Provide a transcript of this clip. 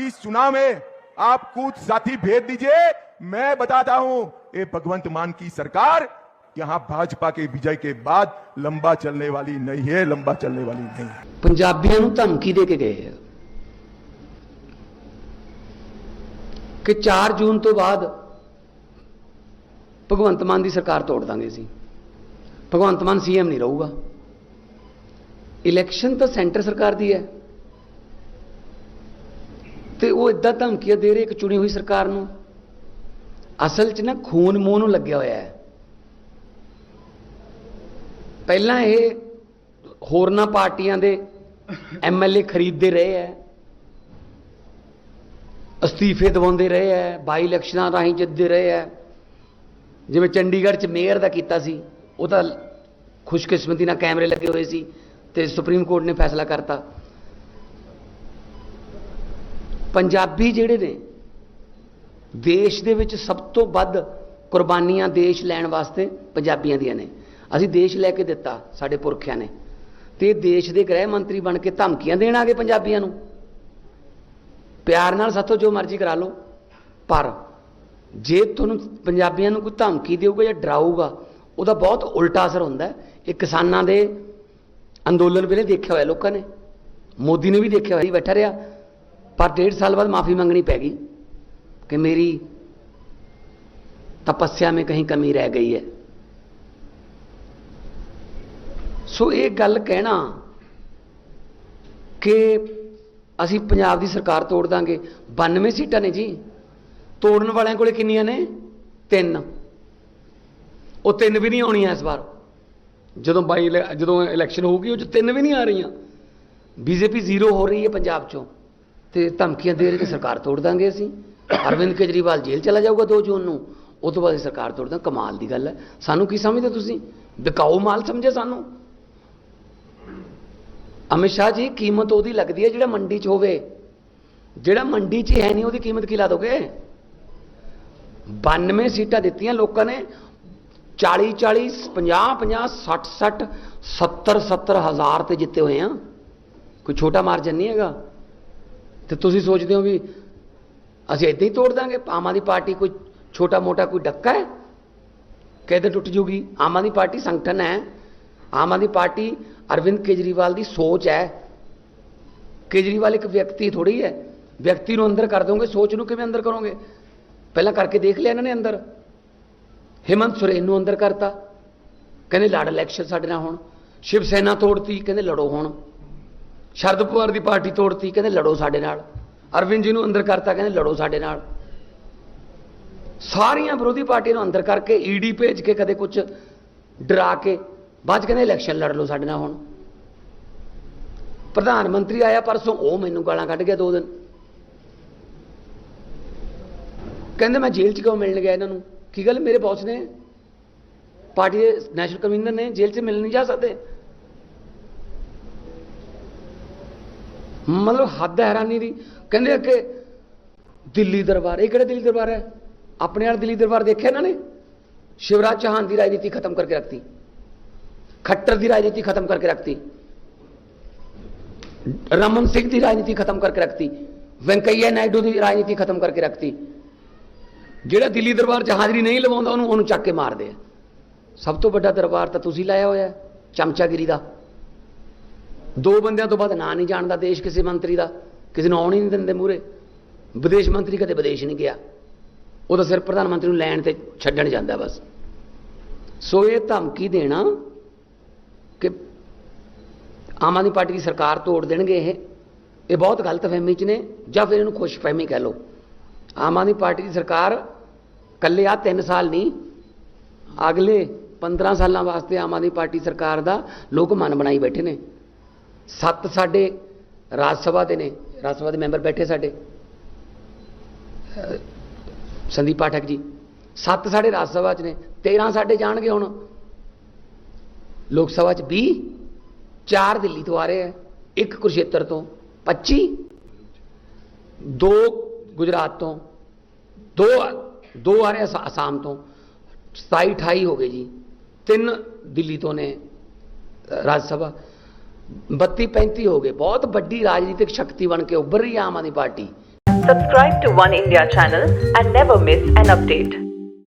इस चुनाव में आप कुछ साथी भेज दीजिए मैं बताता हूं ये भगवंत मान की सरकार यहां भाजपा के विजय के बाद लंबा चलने वाली नहीं है लंबा चलने वाली नहीं है ਪੰਜਾਬੀਆਂ ਨੂੰ ਧਮਕੀ ਦੇ ਕੇ ਗਏ ਆ ਕਿ 4 ਜੂਨ ਤੋਂ ਬਾਅਦ ਭਗਵੰਤ ਮਾਨ ਦੀ ਸਰਕਾਰ ਤੋੜ ਦਾਂਗੇ ਸੀ ਭਗਵੰਤ ਮਾਨ ਸੀਐਮ ਨਹੀਂ ਰਹੂਗਾ ਇਲੈਕਸ਼ਨ ਤਾਂ ਸੈਂਟਰ ਸਰਕਾਰ ਦੀ ਹੈ ਤੇ ਉਹ ਇਦਾਂ ਧਮਕੀਆਂ ਦੇ ਰਹੇ ਇੱਕ ਚੁਣੀ ਹੋਈ ਸਰਕਾਰ ਨੂੰ। ਅਸਲ 'ਚ ਨਾ ਖੂਨ ਮੂੰਹ ਨੂੰ ਲੱਗਿਆ ਹੋਇਆ ਹੈ। ਪਹਿਲਾਂ ਇਹ ਹੋਰਨਾਂ ਪਾਰਟੀਆਂ ਦੇ ਐਮਐਲਏ ਖਰੀਦਦੇ ਰਹੇ ਐ ਅਸਤੀਫੇ ਦਵਾਉਂਦੇ ਰਹੇ ਐ ਬਾਈ ਇਲੈਕਸ਼ਨਾਂ ਰਾਹੀਂ ਜਿੱਤਦੇ ਰਹੇ ਐ ਜਿਵੇਂ ਚੰਡੀਗੜ੍ਹ 'ਚ ਮੇਅਰ ਦਾ ਕੀਤਾ ਸੀ, ਉਹ ਤਾਂ ਖੁਸ਼ਕਿਸਮਤੀ ਨਾਲ ਕੈਮਰੇ ਲੱਗੇ ਹੋਏ ਸੀ ਤੇ ਸੁਪਰੀਮ ਕੋਰਟ ਨੇ ਫੈਸਲਾ ਕਰਤਾ। ਪੰਜਾਬੀ ਜਿਹੜੇ ਨੇ, ਦੇਸ਼ ਦੇ ਵਿੱਚ ਸਭ ਤੋਂ ਵੱਧ ਕੁਰਬਾਨੀਆਂ ਦੇਸ਼ ਲੈਣ ਵਾਸਤੇ ਪੰਜਾਬੀਆਂ ਦੀਆਂ ਨੇ। ਅਸੀਂ ਦੇਸ਼ ਲੈ ਕੇ ਦਿੱਤਾ, ਸਾਡੇ ਪੁਰਖਿਆਂ ਨੇ। ਤੇ ਦੇਸ਼ ਦੇ ਗ੍ਰਹਿ ਮੰਤਰੀ ਬਣ ਕੇ ਧਮਕੀਆਂ ਦੇਣ ਆ ਗਏ ਪੰਜਾਬੀਆਂ ਨੂੰ। ਪਿਆਰ ਨਾਲ ਸਾਥੋਂ ਜੋ ਮਰਜ਼ੀ ਕਰਾ ਲਓ, ਪਰ ਜੇ ਤੁਹਾਨੂੰ ਪੰਜਾਬੀਆਂ ਨੂੰ ਕੋਈ ਧਮਕੀ ਦੇਊਗਾ ਜਾਂ ਡਰਾਊਗਾ, ਉਹਦਾ ਬਹੁਤ ਉਲਟਾ ਅਸਰ ਹੁੰਦਾ ਹੈ। ਇਹ ਕਿਸਾਨਾਂ ਦੇ ਅੰਦੋਲਨ ਵੇਲੇ ਦੇਖਿਆ ਹੋਇਆ ਲੋਕਾਂ ਨੇ, ਮੋਦੀ ਨੇ ਵੀ ਦੇਖਿਆ ਹੋਇਆ ਬੈਠਾ ਰਿਹਾ। ਪਰ ਡੇਢ ਸਾਲ ਬਾਅਦ ਮਾਫੀ ਮੰਗਣੀ ਪੈ ਗਈ ਕਿ ਮੇਰੀ ਤਪੱਸਿਆ में ਕਹੀਂ ਕਮੀ ਰਹਿ ਗਈ ਹੈ। ਸੋ ਇਹ ਗੱਲ ਕਹਿਣਾ ਕਿ ਅਸੀਂ ਪੰਜਾਬ ਦੀ ਸਰਕਾਰ ਤੋੜ ਦਾਂਗੇ। 92 ਸੀਟਾਂ ਨੇ ਜੀ। ਤੋੜਨ ਵਾਲਿਆਂ ਕੋਲੇ ਕਿੰਨੀਆਂ ਨੇ? ਤਿੰਨ। ਉਹ ਤਿੰਨ ਵੀ ਨਹੀਂ ਆਉਣੀਆਂ ਇਸ ਵਾਰ। ਜਦੋਂ ਬਾਈ ਇਲੈ- ਜਦੋਂ ਇਲੈਕਸ਼ਨ ਹੋਊਗੀ, ਉਹ ਚ ਤਿੰਨ ਵੀ ਨਹੀਂ ਆ ਰਹੀਆਂ। ਬੀਜੇਪੀ ਜ਼ੀਰੋ ਹੋ ਰਹੀ ਹੈ ਪੰਜਾਬ ਚੋਂ। ਤੇ ਧਮਕੀਆਂ ਦੇ ਰਹੇ ਕਿ ਸਰਕਾਰ ਤੋੜ ਦਾਂਗੇ ਅਸੀਂ। ਅਰਵਿੰਦ ਕੇਜਰੀਵਾਲ ਜੇਲ੍ਹ ਚਲਾ ਜਾਊਗਾ 2 ਜੂਨ ਨੂੰ। ਉਹ ਤੋਂ ਬਾਅਦ ਅਸੀਂ ਸਰਕਾਰ ਤੋੜ ਦਾਂ ਕਮਾਲ ਦੀ ਗੱਲ ਹੈ। ਸਾਨੂੰ ਕੀ ਸਮਝਦੇ ਤੁਸੀਂ? ਵਿਕਾਊ ਮਾਲ ਸਮਝੇ ਸਾਨੂੰ? ਅਮਿਤ ਸ਼ਾਹ ਜੀ, ਕੀਮਤ ਉਹਦੀ ਲੱਗਦੀ ਹੈ ਜਿਹੜਾ ਮੰਡੀ 'ਚ ਹੋਵੇ। ਜਿਹੜਾ ਮੰਡੀ 'ਚ ਹੈ ਨਹੀਂ, ਉਹਦੀ ਕੀਮਤ ਕੀ ਲਾ ਦੋਗੇ? 92 ਸੀਟਾਂ ਦਿੱਤੀਆਂ ਲੋਕਾਂ ਨੇ। 40 40 50 50 60 60 70 70 ਹਜ਼ਾਰ ਤੇ ਜਿੱਤੇ ਹੋਏ ਆ। ਕੋਈ ਛੋਟਾ ਮਾਰਜਨ ਨਹੀਂ ਹੈਗਾ। ਤੇ ਤੁਸੀਂ ਸੋਚਦੇ ਹੋ ਵੀ ਅਸੀਂ ਇਦਾਂ ਹੀ ਤੋੜ ਦਾਂਗੇ? ਆਮ ਆਦਮੀ ਪਾਰਟੀ ਕੋਈ ਛੋਟਾ ਮੋਟਾ ਕੋਈ ਡੱਕਾ ਹੈ? ਕਿਤੇ ਟੁੱਟ ਜੂਗੀ। ਆਮ ਆਦਮੀ ਪਾਰਟੀ ਸੰਗਠਨ ਹੈ। ਆਮ ਆਦਮੀ ਪਾਰਟੀ ਅਰਵਿੰਦ ਕੇਜਰੀਵਾਲ ਦੀ ਸੋਚ ਹੈ। ਕੇਜਰੀਵਾਲ ਇੱਕ ਵਿਅਕਤੀ ਥੋੜੀ ਹੈ। ਵਿਅਕਤੀ ਨੂੰ ਅੰਦਰ ਕਰ ਦੋਗੇ, ਸੋਚ ਨੂੰ ਕਿਵੇਂ ਅੰਦਰ ਕਰੋਗੇ? ਪਹਿਲਾਂ ਕਰਕੇ ਦੇਖ ਲਿਆ ਇਹਨਾਂ ਨੇ ਅੰਦਰ। ਹਿਮੰਤ ਸੁਰੇਨ ਨੂੰ ਅੰਦਰ ਕਰਤਾ। ਕਹਿੰਦੇ ਲੜ ਇਲੈਕਸ਼ਨ ਸਾਡੇ ਨਾਲ ਹੁਣ। ਸ਼ਿਵ ਸੈਨਾ ਤੋੜਤੀ, ਕਹਿੰਦੇ ਲੜੋ ਹੁਣ। ਸ਼ਰਦ ਪਵਾਰ ਦੀ ਪਾਰਟੀ ਤੋੜਤੀ, ਕਹਿੰਦੇ ਲੜੋ ਸਾਡੇ ਨਾਲ। ਅਰਵਿੰਦ ਜੀ ਨੂੰ ਅੰਦਰ ਕਰਤਾ, ਕਹਿੰਦੇ ਲੜੋ ਸਾਡੇ ਨਾਲ। ਸਾਰੀਆਂ ਵਿਰੋਧੀ ਪਾਰਟੀਆਂ ਨੂੰ ਅੰਦਰ ਕਰਕੇ ਈਡੀ ਭੇਜ ਕੇ ਕਦੇ ਕੁਝ ਡਰਾ ਕੇ, ਬਾਅਦ 'ਚ ਕਹਿੰਦੇ ਇਲੈਕਸ਼ਨ ਲੜ ਲਓ ਸਾਡੇ ਨਾਲ ਹੁਣ। ਪ੍ਰਧਾਨ ਮੰਤਰੀ ਆਇਆ ਪਰਸੋਂ, ਉਹ ਮੈਨੂੰ ਗਾਲਾਂ ਕੱਢ ਗਿਆ ਦੋ ਦਿਨ। ਕਹਿੰਦੇ ਮੈਂ ਜੇਲ੍ਹ 'ਚ ਕਿਉਂ ਮਿਲਣ ਗਿਆ ਇਹਨਾਂ ਨੂੰ? ਕੀ ਗੱਲ ਮੇਰੇ ਬੌਸ ਨੇ? ਪਾਰਟੀ ਦੇ ਨੈਸ਼ਨਲ ਕਨਵੀਨਰ ਨੇ, ਜੇਲ੍ਹ 'ਚ ਮਿਲਣ ਨਹੀਂ ਜਾ ਸਕਦੇ? ਮਤਲਬ ਹੱਦ ਹੈਰਾਨੀ ਦੀ। ਕਹਿੰਦੇ ਕਿ ਦਿੱਲੀ ਦਰਬਾਰ, ਇਹ ਕਿਹੜਾ ਦਿੱਲੀ ਦਰਬਾਰ ਹੈ? ਆਪਣੇ ਵਾਲਾ ਦਿੱਲੀ ਦਰਬਾਰ ਦੇਖਿਆ ਇਹਨਾਂ ਨੇ? ਸ਼ਿਵਰਾਜ ਚੌਹਾਨ ਦੀ ਰਾਜਨੀਤੀ ਖਤਮ ਕਰਕੇ ਰੱਖਤੀ। ਖੱਟਰ ਦੀ ਰਾਜਨੀਤੀ ਖਤਮ ਕਰਕੇ ਰੱਖਤੀ। ਰਮਨ ਸਿੰਘ ਦੀ ਰਾਜਨੀਤੀ ਖਤਮ ਕਰਕੇ ਰੱਖਤੀ। ਵੈਂਕਈਆ ਨਾਇਡੂ ਦੀ ਰਾਜਨੀਤੀ ਖਤਮ ਕਰਕੇ ਰੱਖਤੀ। ਜਿਹੜਾ ਦਿੱਲੀ ਦਰਬਾਰ 'ਚ ਹਾਜ਼ਰੀ ਨਹੀਂ ਲਵਾਉਂਦਾ, ਉਹਨੂੰ ਉਹਨੂੰ ਚੱਕ ਕੇ ਮਾਰਦੇ ਆ। ਸਭ ਤੋਂ ਵੱਡਾ ਦਰਬਾਰ ਤਾਂ ਤੁਸੀਂ ਲਾਇਆ ਹੋਇਆ ਚਮਚਾਗਿਰੀ ਦਾ। ਦੋ ਬੰਦਿਆਂ ਤੋਂ ਬਾਅਦ ਨਾਂ ਨਹੀਂ ਜਾਣਦਾ ਦੇਸ਼ ਕਿਸੇ ਮੰਤਰੀ ਦਾ, ਕਿਸੇ ਨੂੰ ਆਉਣ ਹੀ ਨਹੀਂ ਦਿੰਦੇ ਮੂਰੇ ਵਿਦੇਸ਼ ਮੰਤਰੀ ਕਦੇ ਵਿਦੇਸ਼ ਨਹੀਂ ਗਿਆ। ਉਹ ਤਾਂ ਸਿਰਫ ਪ੍ਰਧਾਨ ਮੰਤਰੀ ਨੂੰ ਲੈਣ ਤੇ ਛੱਡਣ ਜਾਂਦਾ ਬਸ। ਸੋ ਇਹ ਧਮਕੀ ਦੇਣਾ ਕਿ ਆਮ ਆਦਮੀ ਪਾਰਟੀ ਦੀ ਸਰਕਾਰ ਤੋੜ ਦੇਣਗੇ ਇਹ। ਇਹ ਬਹੁਤ ਗਲਤ ਫਹਿਮੀ ਚ ਨੇ, ਜਾਂ ਫਿਰ ਇਹਨੂੰ ਖੁਸ਼ਫਹਿਮੀ ਕਹਿ ਲਓ। ਆਮ ਆਦਮੀ ਪਾਰਟੀ ਦੀ ਸਰਕਾਰ ਕੱਲੇ ਆ 3 ਸਾਲ ਨਹੀਂ, ਅਗਲੇ 15 ਸਾਲਾਂ ਵਾਸਤੇ ਆਮ ਆਦਮੀ ਪਾਰਟੀ ਸਰਕਾਰ ਦਾ ਲੋਕ ਮਨ ਬਣਾਈ ਬੈਠੇ ਨੇ। ਸੱਤ ਸਾਡੇ ਰਾਜ ਸਭਾ ਦੇ ਨੇ, ਰਾਜ ਸਭਾ ਦੇ ਮੈਂਬਰ ਬੈਠੇ ਸਾਡੇ। ਸੰਦੀਪ ਪਾਠਕ ਜੀ, ਸੱਤ ਸਾਡੇ ਰਾਜ ਸਭਾ 'ਚ ਨੇ 13 ਸਾਡੇ ਜਾਣਗੇ ਹੁਣ। ਲੋਕ ਸਭਾ 'ਚ 20 ਚਾਰ ਦਿੱਲੀ ਤੋਂ ਆ ਰਹੇ ਹੈ ਇੱਕ ਕੁਰਸ਼ੇਤਰ ਤੋਂ 25 ਦੋ ਗੁਜਰਾਤ ਤੋਂ, ਦੋ ਦੋ ਆ ਰਹੇ ਅਸਾ- ਅਸਾਮ ਤੋਂ 27 28 ਹੋ ਗਏ ਜੀ। ਤਿੰਨ ਦਿੱਲੀ ਤੋਂ ਨੇ ਰਾਜ ਸਭਾ। 32 35 ਹੋ ਗਏ ਬਹੁਤ ਵੱਡੀ ਰਾਜਨੀਤਿਕ ਸ਼ਕਤੀ ਬਣ ਕੇ ਉੱਭਰ ਰਹੀ ਹੈ Aam Aadmi Party Subscribe to One India channel and never miss an update.